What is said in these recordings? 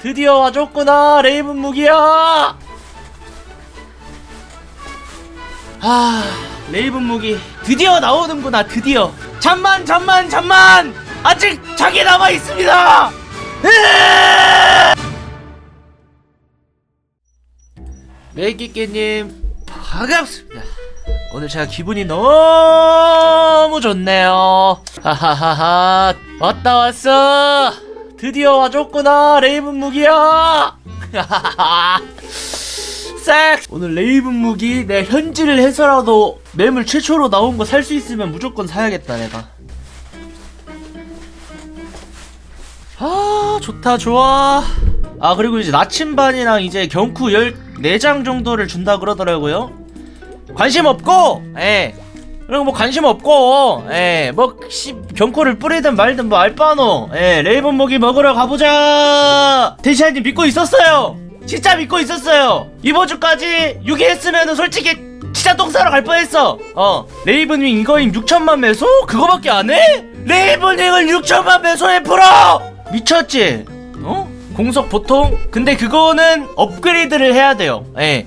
드디어 와줬구나 레이븐 무기야! 아 레이븐 무기 드디어 나오는구나 드디어. 잠만 잠만 잠만! 아직 작이 남아 있습니다! 메기끼님 반갑습니다. 오늘 제가 기분이 너무 좋네요. 하하하하 왔다 왔어 드디어 와줬구나 레이븐 무기야! 싹 오늘 레이븐 무기 내 현질을 해서라도 매물 최초로 나온 거 살 수 있으면 무조건 사야겠다 내가. 아 좋다 좋아. 아 그리고 이제 나침반이랑 이제 경쿠 14장 정도를 준다 그러더라고요. 관심 없고! 예 그리고 뭐 관심 없고 예뭐 경코를 뿌리든 말든 뭐 알바노 예 레이븐 모기 먹으러 가보자 대시아님 믿고 있었어요 진짜 믿고 있었어요 이번 주까지 유기했으면은 솔직히 진짜 똥 싸러 갈 뻔했어 어 레이븐윙 이거임 6천만 매소? 그거밖에 안 해? 레이븐윙을 6천만 매소에 풀어 미쳤지? 어? 공속 보통? 근데 그거는 업그레이드를 해야 돼요 예.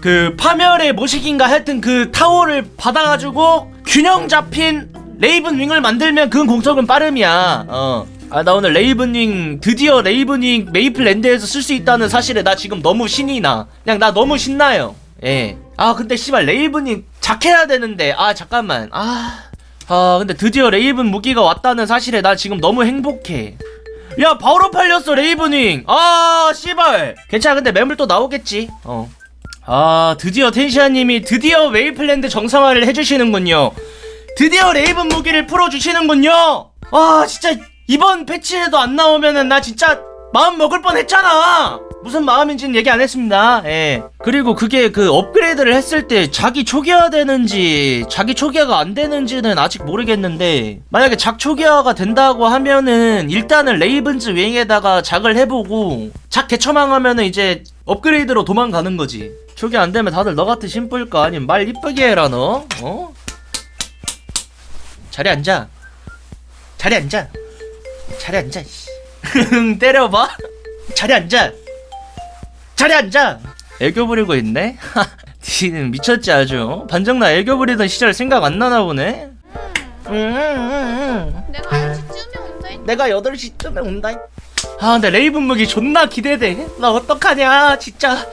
그 파멸의 모식인가 하여튼 그 타워를 받아가지고 균형 잡힌 레이븐 윙을 만들면 그 공속은 빠름이야. 어. 아 나 오늘 레이븐윙 드디어 레이븐윙 메이플랜드에서 쓸 수 있다는 사실에 나 지금 너무 신이 나. 그냥 나 너무 신나요. 예 아 근데 씨발 레이븐윙 작해야 되는데. 아 잠깐만. 아. 아 근데 드디어 레이븐 무기가 왔다는 사실에 나 지금 너무 행복해. 야 바로 팔렸어 레이븐윙. 아 씨발. 괜찮아 근데 매물 또 나오겠지. 어 아 드디어 텐시아님이 드디어 웨이플랜드 정상화를 해주시는군요. 드디어 레이븐 무기를 풀어주시는군요. 와 진짜 이번 패치에도 안 나오면은 나 진짜 마음 먹을 뻔했잖아. 무슨 마음인지는 얘기 안 했습니다. 예. 그리고 그게 그 업그레이드를 했을 때 자기 초기화 되는지 자기 초기화가 안 되는지는 아직 모르겠는데 만약에 작 초기화가 된다고 하면은 일단은 레이븐즈 윙에다가 작을 해보고 작 개처망하면은 이제 업그레이드로 도망가는 거지 초기 안 되면 다들 너 같은 심플까 아니면 말 이쁘게 해라 너. 어? 자리 앉아. 자리 앉아. 자리 앉아 씨. 때려봐. 자리 앉아. 자리 앉아. 애교 부리고 있네? 니는 미쳤지 아주. 반정 나 애교 부리던 시절 생각 안 나나 보네? 음, 음, 음. 내가 10시쯤에 온다 했 내가 8시쯤에 온다 아 근데 레이븐 무기 존나 기대돼. 나 어떡하냐 진짜.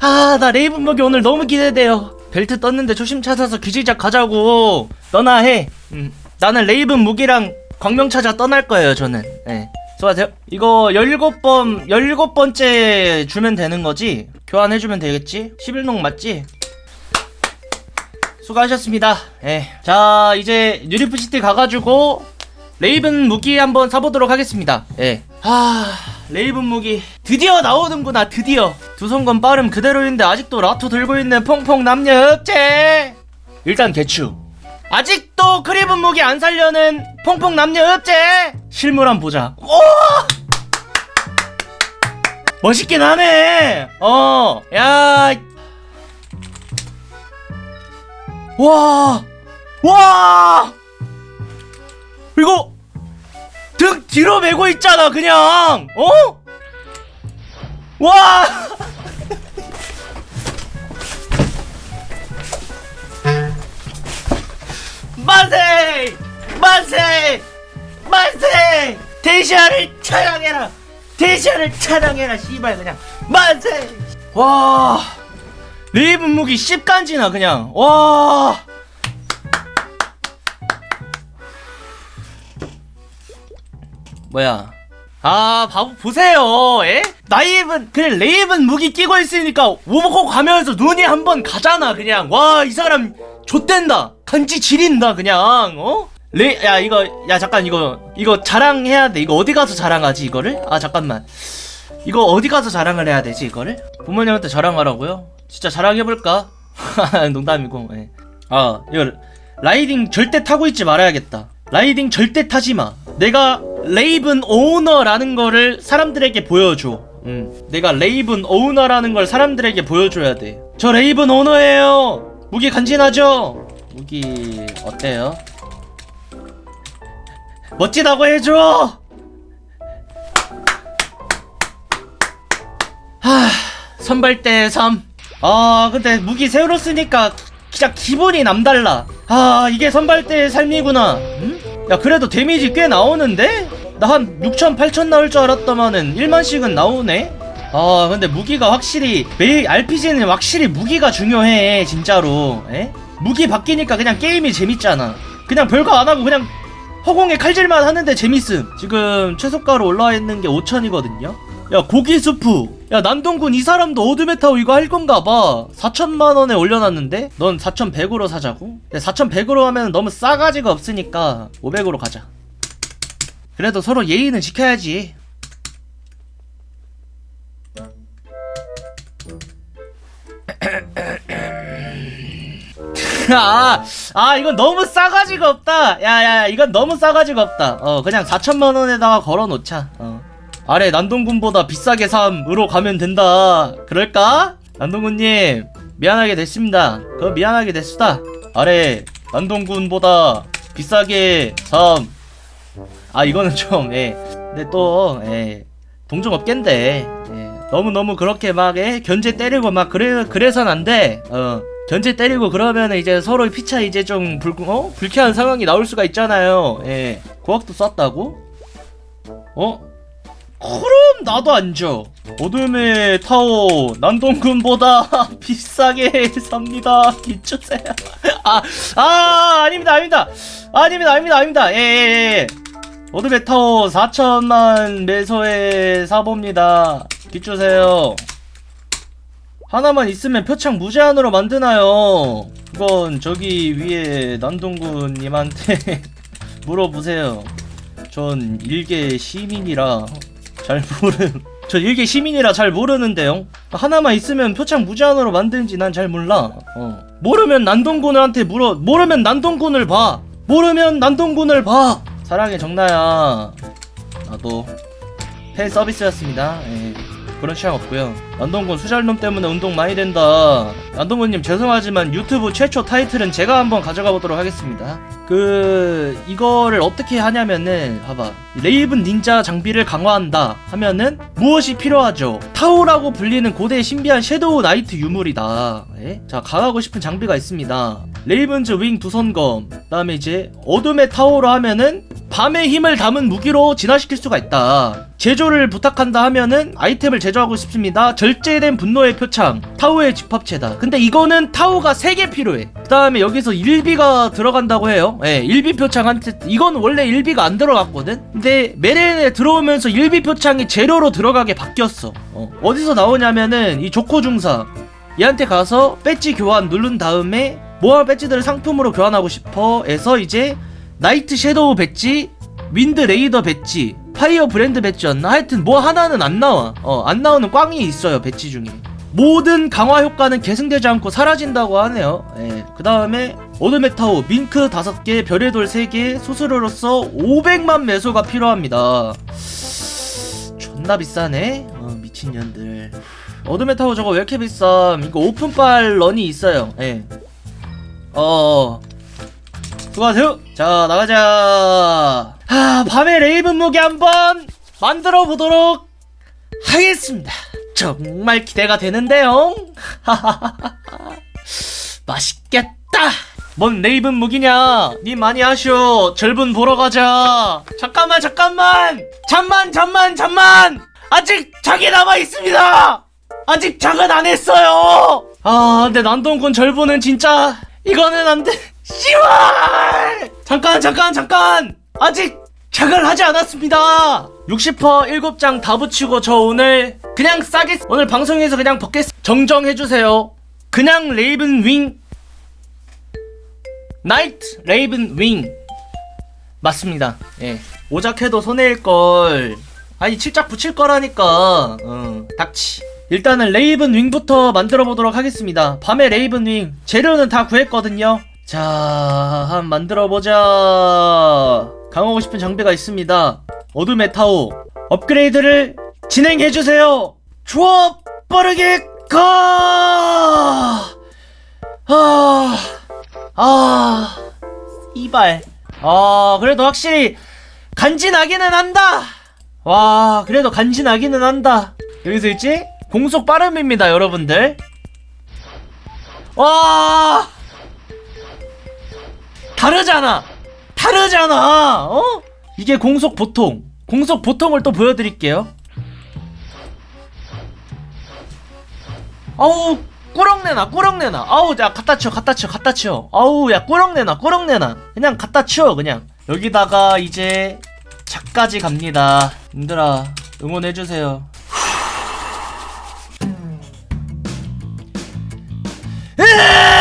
아 나 레이븐 무기 오늘 너무 기대돼요. 벨트 떴는데 조심 찾아서 귀지작 가자고. 너나 해. 음. 나는 레이븐 무기랑 광명 찾아 떠날 거예요 저는. 네. 수고하세요. 이거 17번 17번째 주면 되는 거지? 교환해주면 되겠지? 11농 맞지? 수고하셨습니다. 예. 자 이제 뉴리프시티 가가지고 레이븐 무기 한번 사보도록 하겠습니다. 예. 하, 레이븐 무기 드디어 나오는구나. 드디어 두 손건 빠름 그대로인데 아직도 라토 들고 있는 퐁퐁 남녀 업체. 일단 개추. 아직도 크리븐 무기 안 살려는 퐁퐁 남녀 업체. 실물 한번 보자. 오! 멋있긴 하네. 어, 야. 와, 와. 이거 등 뒤로 메고 있잖아 그냥. 어? 와! 만세! 만세! 만세! 대시아를 찬양해라! 대시아를 찬양해라 씨발 그냥. 만세! 와! 레이븐 무기 10간지나 그냥. 와 뭐야? 아, 바보 보세요. 에? 나이븐 그냥 레이븐 무기 끼고 있으니까 오버코 가면서 눈이 한 번 가잖아. 그냥 와 이 사람 좆된다. 간지 지린다. 그냥 어? 레, 야 이거 야 잠깐 이거 이거 자랑해야 돼. 이거 어디 가서 자랑하지 이거를? 아 잠깐만. 이거 어디 가서 자랑을 해야 되지 이거를? 부모님한테 자랑하라고요? 진짜 자랑해볼까? 농담이고. 예. 아 이거 라이딩 절대 타고 있지 말아야겠다. 라이딩 절대 타지 마. 내가 레이븐 오너라는 거를 사람들에게 보여줘. 음, 내가 레이븐 오너라는 걸 사람들에게 보여줘야 돼. 저 레이븐 오너예요. 무기 간지나죠? 무기 어때요? 멋지다고 해줘. 선발대 3. 아, 근데 무기 새로 쓰니까 진짜 기분이 남달라. 아, 이게 선발대의 삶이구나. 음? 야, 그래도 데미지 꽤 나오는데? 나 한 6천, 8천 나올 줄 알았더만은 1만씩은 나오네? 아, 근데 무기가 확실히, 매일 RPG는 확실히 무기가 중요해, 진짜로. 에? 무기 바뀌니까 그냥 게임이 재밌잖아. 그냥 별거 안 하고 그냥 허공에 칼질만 하는데 재밌음. 지금 최소가로 올라와 있는 게 5천이거든요. 야 고기 수프. 야 난동군 이 사람도 어드메타오 이거 할 건가 봐. 4천만 원에 올려놨는데 넌 4,100으로 사자고? 4,100으로 하면 너무 싸가지가 없으니까 500으로 가자. 그래도 서로 예의는 지켜야지. 아, 아, 이건 너무 싸가지가 없다. 야, 야, 야, 이건 너무 싸가지가 없다. 어, 그냥 4천만 원에다가 걸어놓자. 어. 아래 난동군보다 비싸게 삼으로 가면 된다. 그럴까? 난동군님, 미안하게 됐습니다. 그 미안하게 됐수다. 아래 난동군보다 비싸게 삼. 아, 이거는 좀, 예. 근데 또, 예. 동종업계인데, 예. 너무 너무 그렇게 막, 예. 견제 때리고 막, 그래, 그래선 안 돼. 어. 견제 때리고 그러면 이제 서로 피차 이제 좀 불, 어? 불쾌한 상황이 나올 수가 있잖아요. 예. 고학도 쐈다고? 어? 그럼 나도 안 줘. 어둠의 타워 난동군보다 비싸게 삽니다. 기초세요. 아, 아, 아닙니다, 아닙니다. 아닙니다, 아닙니다, 아닙니다. 예, 예, 예. 어둠의 타워 4천만 매소에 사봅니다. 기초세요. 하나만 있으면 표창 무제한으로 만드나요? 이건 저기 위에 난동군님한테 물어보세요. 전 일개 시민이라 잘 모름. 전 일개 시민이라 잘 모르는데요. 하나만 있으면 표창 무제한으로 만드는지 난 잘 몰라. 어. 모르면 난동군한테 물어. 모르면 난동군을 봐. 모르면 난동군을 봐. 사랑해 정나야. 나도 팬 서비스였습니다. 예. 그런 취향 없고요. 난동군 수잘놈 때문에 운동 많이 된다. 난동군님 죄송하지만 유튜브 최초 타이틀은 제가 한번 가져가 보도록 하겠습니다. 그 이거를 어떻게 하냐면은 봐봐 레이븐 닌자 장비를 강화한다 하면은 무엇이 필요하죠? 타오라고 불리는 고대의 신비한 섀도우 나이트 유물이다. 예? 자 강하고 싶은 장비가 있습니다. 레이븐즈 윙 두선검. 그 다음에 이제 어둠의 타오로 하면은 밤의 힘을 담은 무기로 진화시킬 수가 있다. 제조를 부탁한다 하면은 아이템을 제조하고 싶습니다. 절제된 분노의 표창, 타오의 집합체다. 근데 이거는 타오가 3개 필요해. 그 다음에 여기서 일비가 들어간다고 해요. 예, 일비 표창 한 세트. 이건 원래 일비가 안 들어갔거든? 근데 메렌에 들어오면서 일비 표창이 재료로 들어가게 바뀌었어. 어. 어디서 나오냐면은 이 조코 중사. 얘한테 가서 배지 교환 누른 다음에 모아 배지들을 상품으로 교환하고 싶어 해서 이제 나이트 섀도우 배지, 윈드 레이더 배지, 파이어 브랜드 배지였나? 하여튼 뭐 하나는 안 나와. 어, 안 나오는 꽝이 있어요, 배지 중에. 모든 강화 효과는 계승되지 않고 사라진다고 하네요. 예. 그 다음에 오드메타오, 밍크 5개, 별의 돌 3개, 수수료로서 500만 매소가 필요합니다. 존나 비싸네? 어, 미친년들. 어드메타오 저거 왜 이렇게 비쌈? 이거 오픈빨 런이 있어요. 예. 어. 수고하세요. 자, 나가자. 아, 밤에 레이븐 무기 한번 만들어 보도록 하겠습니다. 정말 기대가 되는데요. 맛있겠다. 뭔 레이븐 무기냐? 니 많이 하쇼. 절분 보러 가자. 잠깐만, 잠깐만. 잠만, 잠만, 잠만. 아직 작이 남아 있습니다. 아직 작은 안 했어요. 아, 근데 난동군 절분은 진짜 이거는 안 돼. 씨발! 잠깐, 잠깐, 잠깐. 아직 작을 하지 않았습니다. 60% 7장 다 붙이고 저 오늘 그냥 싸게 오늘 방송에서 그냥 벗겠 정정해 주세요. 그냥 레이븐 윙 나이트 레이븐 윙 맞습니다. 예. 오작해도 손해일 걸. 아니 칠작 붙일 거라니까. 어, 닥치. 일단은 레이븐 윙부터 만들어 보도록 하겠습니다. 밤에 레이븐 윙 재료는 다 구했거든요. 자, 한번 만들어 보자. 강하고 싶은 장비가 있습니다. 어둠의 타오 업그레이드를 진행해 주세요. 조합 빠르게 가. 아, 아, 이발. 아, 그래도 확실히 간지나기는 한다. 와, 그래도 간지나기는 한다. 여기서 있지? 공속 빠름입니다 여러분들 와 다르잖아. 다르잖아. 어? 이게 공속 보통. 공속 보통을 또 보여드릴게요. 아우 꾸렁내나 꾸렁내나 아우 야 갖다 치워 갖다 치워 갖다 치워. 아우 야 꾸렁내나 꾸렁내나 그냥 갖다 치워 그냥. 여기다가 이제 작까지 갑니다. 님들아 응원해주세요. 으아!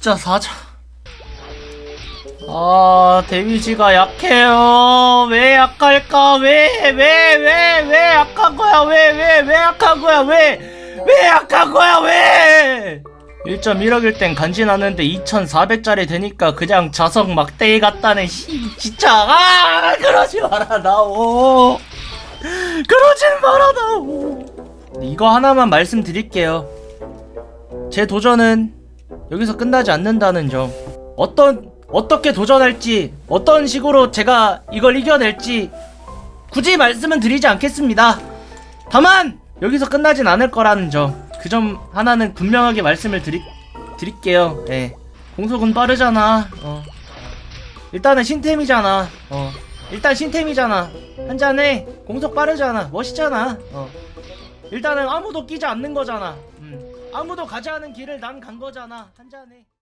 진짜 사자. 아 데미지가 약해요. 왜 약할까? 왜 왜 왜 왜 약한 거야? 왜 왜 왜 약한 거야? 왜 왜 약한 거야? 왜? 1.1억일 땐 간지나는데 2,400짜리 되니까 그냥 자석 막대기 같다네. 씨 진짜. 아 그러지 마라 나오. 그러지 마라 나오. 이거 하나만 말씀드릴게요. 제 도전은 여기서 끝나지 않는다는 점. 어떤 어떻게 도전할지, 어떤 식으로 제가 이걸 이겨낼지 굳이 말씀은 드리지 않겠습니다. 다만 여기서 끝나진 않을 거라는 점. 그 점 하나는 분명하게 말씀을 드리, 드릴게요. 예. 공속은 빠르잖아. 어. 일단은 신템이잖아. 어. 일단 신템이잖아. 한 잔에 공속 빠르잖아. 멋있잖아. 어. 일단은 아무도 끼지 않는 거잖아. 음. 아무도 가지 않은 길을 난 간 거잖아. 한 잔에.